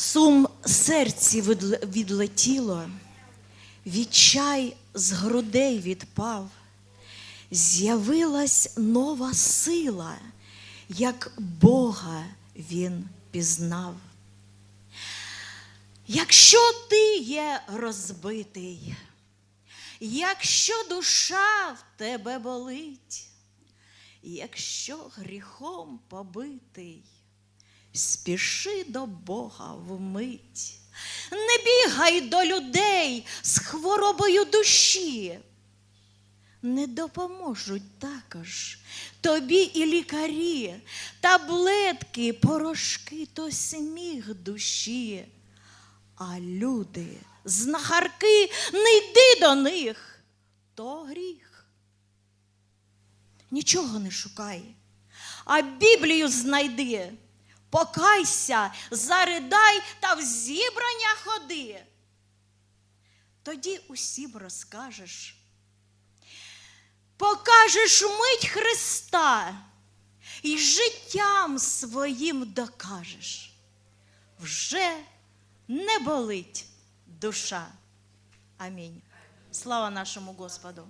Сум серці відлетіло, відчай з грудей відпав, з'явилась нова сила, як Бога він пізнав. Якщо ти є розбитий, якщо душа в тебе болить, якщо гріхом побитий, спіши до Бога вмить, не бігай до людей з хворобою душі. Не допоможуть також тобі і лікарі, таблетки, порошки то сміх душі. А люди, знахарки, не йди до них, то гріх. Нічого не шукай, а Біблію знайди, покайся, заридай та в зібрання ходи. Тоді усім розкажеш, покажеш мить Христа і життям своїм докажеш. Вже не болить душа. Амінь. Слава нашому Господу.